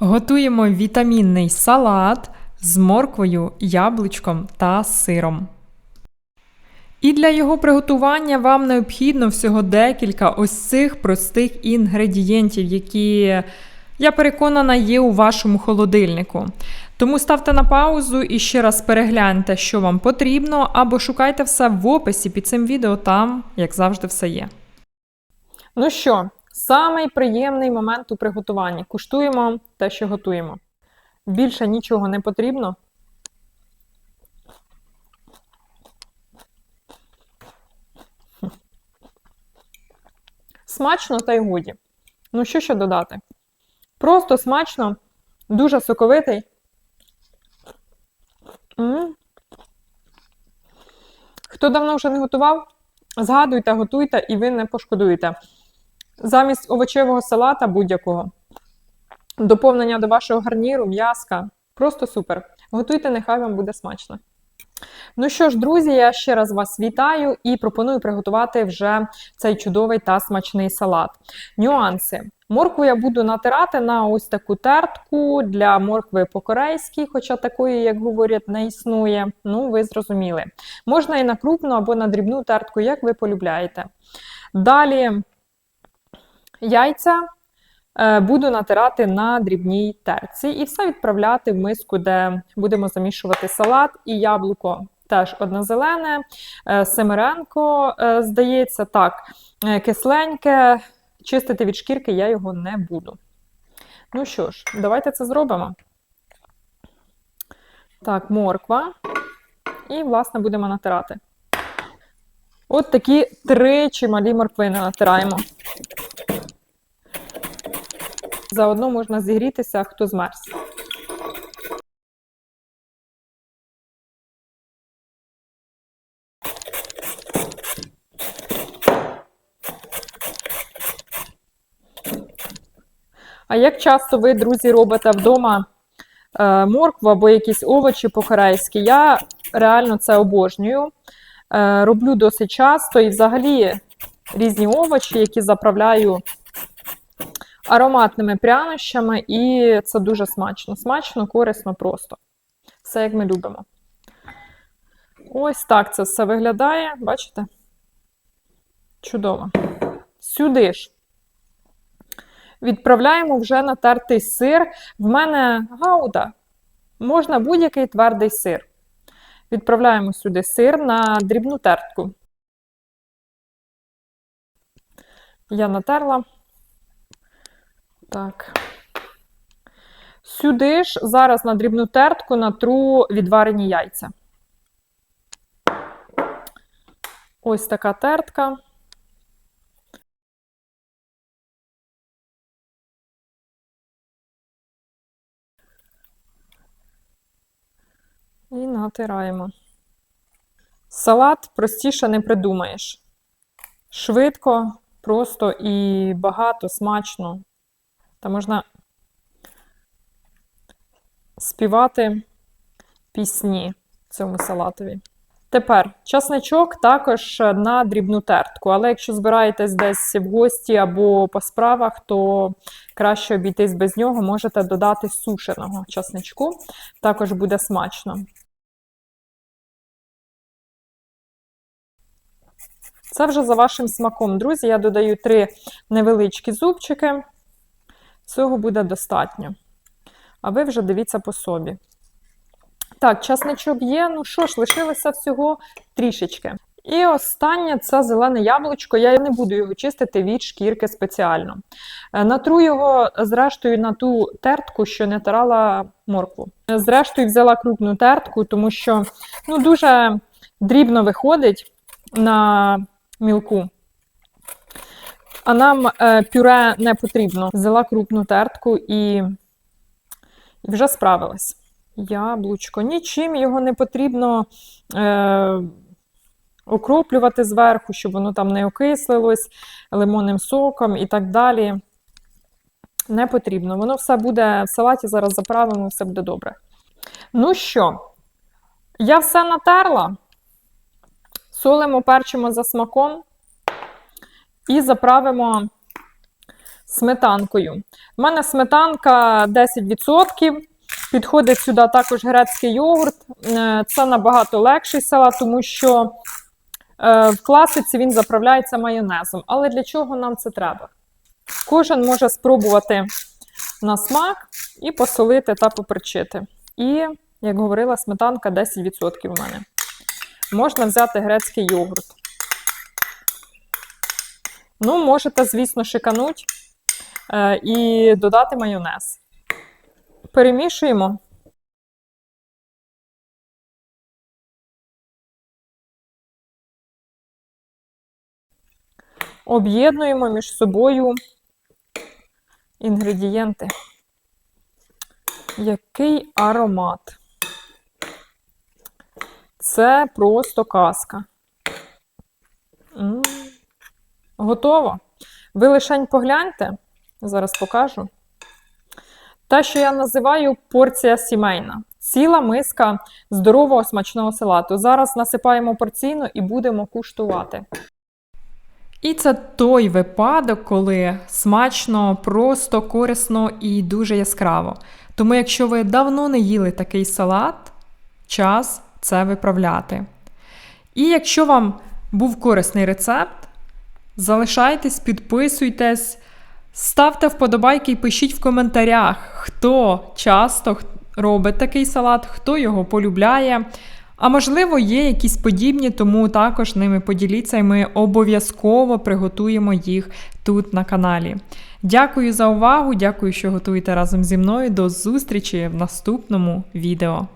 Готуємо вітамінний салат з морквою, яблучком та сиром. І для його приготування вам необхідно всього декілька ось цих простих інгредієнтів, які, я переконана, є у вашому холодильнику. Тому ставте на паузу і ще раз перегляньте, що вам потрібно, або шукайте все в описі під цим відео, там, як завжди, все є. Ну що, самий приємний момент у приготуванні. Куштуємо те, що готуємо. Більше нічого не потрібно. Смачно та й годі. Ну, що ще додати? Просто смачно, дуже соковитий. М. Хто давно вже не готував, згадуйте, готуйте, і ви не пошкодуєте. Замість овочевого салата будь-якого. Доповнення до вашого гарніру, м'яска. Просто супер. Готуйте, нехай вам буде смачно. Ну що ж, друзі, я ще раз вас вітаю і пропоную приготувати вже цей чудовий та смачний салат. Нюанси. Моркву я буду натирати на ось таку тертку для моркви по-корейськи, хоча такої, як говорять, не існує. Ну, ви зрозуміли. Можна і на крупну або на дрібну тертку, як ви полюбляєте. Далі яйця е, буду натирати на дрібній терці і все відправляти в миску, де будемо замішувати салат і яблуко. Теж одне зелене, е, семеренко, е, здається, так, кисленьке. Чистити від шкірки я його не буду. Ну що ж, давайте це зробимо. Так, морква. І, власне, будемо натирати. От такі три чималі морквини натираємо. Заодно можна зігрітися, хто змерз. А як часто ви, друзі, робите вдома е, моркву або якісь овочі по-корейськи? Я реально це обожнюю. Е, роблю досить часто і взагалі різні овочі, які заправляю ароматними прянощами, і це дуже смачно. Смачно, корисно просто. Все як ми любимо. Ось так це все виглядає, бачите? Чудово. Сюди ж. Відправляємо вже натертий сир. В мене гауда. Можна будь-який твердий сир. Відправляємо сюди сир на дрібну тертку. Я натерла. Так. Сюди ж зараз на дрібну тертку натру відварені яйця. Ось така тертка. І натираємо. Салат простіше не придумаєш. Швидко, просто і багато, смачно. Та можна співати пісні цьому салатові. Тепер часничок також на дрібну тертку, але якщо збираєтесь десь в гості або по справах, то краще обійтись без нього, можете додати сушеного часничку, також буде смачно. Це вже за вашим смаком, друзі. Я додаю три невеличкі зубчики. Цього буде достатньо. А ви вже дивіться по собі. Так, часничок є. Ну що ж, лишилося всього трішечки. І останнє це зелене яблучко. Я не буду його чистити від шкірки спеціально. Е, Натру його, зрештою, на ту тертку, що не тарала моркву. Зрештою, взяла крупну тертку, тому що ну, дуже дрібно виходить на мілку. А нам е, пюре не потрібно. Взяла крупну тертку і, і вже справилась. Яблучко. Нічим його не потрібно е, окроплювати зверху, щоб воно там не окислилось лимонним соком і так далі. Не потрібно. Воно все буде в салаті, зараз заправимо, все буде добре. Ну що, я все натерла. Солимо, перчимо за смаком і заправимо сметанкою. У мене сметанка 10%. Підходить сюди також грецький йогурт. Е, Це набагато легший салат, тому що е, в класиці він заправляється майонезом. Але для чого нам це треба? Кожен може спробувати на смак і посолити та поперчити. І, як говорила, сметанка 10% у мене. Можна взяти грецький йогурт. Ну, можете, звісно, шикануть е, і додати майонез. Перемішуємо. Об'єднуємо між собою інгредієнти. Який аромат. Це просто казка. М. Готово. Ви лишень погляньте, зараз покажу. Те, що я називаю порція сімейна. Ціла миска здорового смачного салату. Зараз насипаємо порційно і будемо куштувати. І це той випадок, коли смачно, просто, корисно і дуже яскраво. Тому, якщо ви давно не їли такий салат, час це виправляти. І якщо вам був корисний рецепт, залишайтесь, підписуйтесь, ставте вподобайки і пишіть в коментарях, хто часто робить такий салат, хто його полюбляє. А можливо, є якісь подібні, тому також ними поділіться, і ми обов'язково приготуємо їх тут на каналі. Дякую за увагу, дякую, що готуєте разом зі мною. До зустрічі в наступному відео.